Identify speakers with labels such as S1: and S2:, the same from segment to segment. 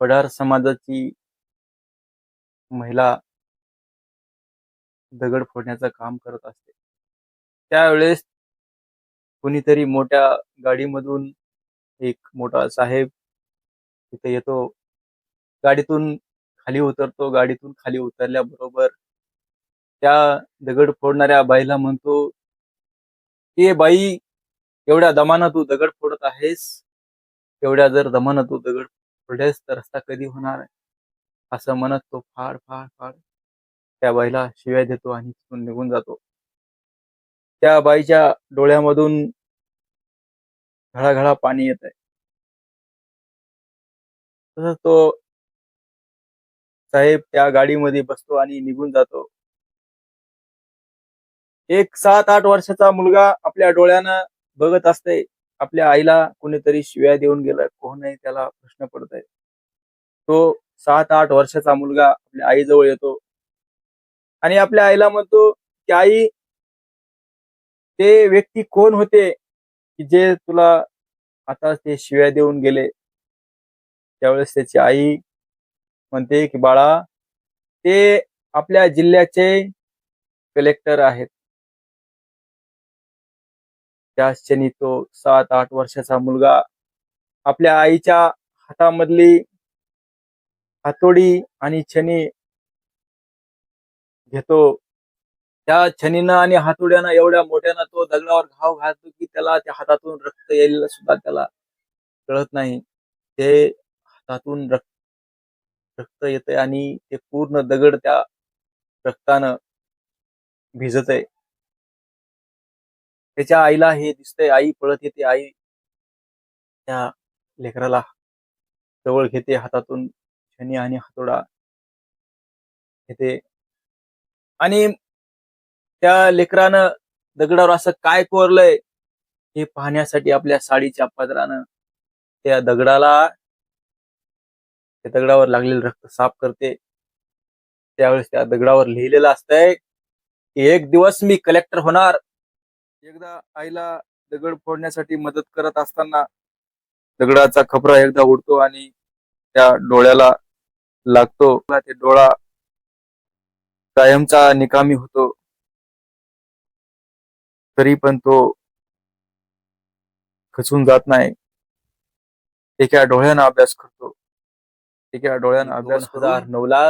S1: वडार समाजाची महिला दगड फोडण्याचं काम करत असते. त्यावेळेस कुणीतरी मोठ्या गाडीमधून एक मोठा साहेब तिथे येतो. गाडीतून खाली उतरतो. गाडीतून खाली उतरल्याबरोबर त्या दगड फोडणाऱ्या बाईला म्हणतो ए बाई एवढ्या दमानं तू दगड फोडत आहेस? एवढ्या जर दमानं तू दगड पुढेच रस्ता कधी होणार असं म्हणत तो फाड फाड फाड त्या बाईला शिव्या देतो आणि तिथून निघून जातो. त्या बाईच्या डोळ्यामधून घळाघळा पाणी येत आहे. तसंच तो साहेब त्या गाडीमध्ये बसतो आणि निघून जातो. एक सात आठ वर्षाचा मुलगा आपल्या डोळ्यानं बघत असते. आपल्या आईला कोणीतरी शिव्या देऊन गेलं कोण त्याला प्रश्न पडत आहे तो सात आठ वर्षाचा मुलगा आपल्या आईजवळ येतो. आणि आपल्या आईला म्हणतो की आई ते व्यक्ती कोण होते की जे तुला आता ते शिव्या देऊन गेले? त्यावेळेस त्याची आई म्हणते की बाळा ते आपल्या जिल्ह्याचे कलेक्टर आहेत. त्या क्षणी तो सात आठ वर्षाचा मुलगा आपल्या आईच्या हातामधली हातोडी आणि छनी घेतो. त्या छनीनं आणि हातोड्यानं एवढ्या मोठ्यानं तो दगडावर घाव घालतो की त्याला त्या हातातून रक्त यायला सुद्धा त्याला कळत नाही. ते हातातून रक्त रक्त येतंय आणि ते पूर्ण दगड त्या रक्तानं भिजत आहे त्याच्या आईला हे दिसतंय आई पळत येते आई त्या लेकराला जवळ घेते हातातून छनी आणि हातोडा घेते. आणि त्या लेकरानं दगडावर असं काय कोरलंय हे पाहण्यासाठी आपल्या साडीच्या पदरानं त्या दगडाला त्या दगडावर लागलेलं रक्त साफ करते. त्यावेळेस त्या दगडावर लिहिलेलं असतंय की एक दिवस मी कलेक्टर होणार एकदा आईला दगड फोडण्यासाठी मदत करत असताना दगडाचा खपरा एकदा उडतो आणि त्या डोळ्याला लागतो. ते डोळा कायमचा निकामी होतो. तरी पण तो खचून जात नाही. एका डोळ्यानं अभ्यास करतो. एका डोळ्यानं अभ्यास हजार नऊला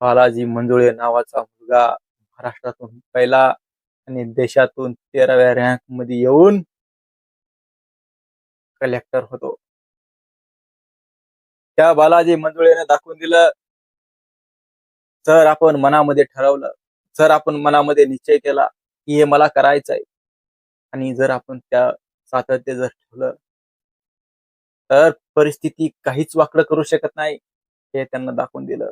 S1: बालाजी मंजुळे नावाचा मुलगा महाराष्ट्रातून पहिला आणि देशातून तेराव्या रँकमध्ये येऊन कलेक्टर होतो. त्या बालाजी मंजुळेने दाखवून दिलं जर आपण मनामध्ये ठरवलं. जर आपण मनामध्ये निश्चय केला की हे मला करायचं आहे आणि जर आपण त्या सातत्य जर ठेवलं तर परिस्थिती काहीच वाकडं करू शकत नाही. हे त्यांना दाखवून दिलं.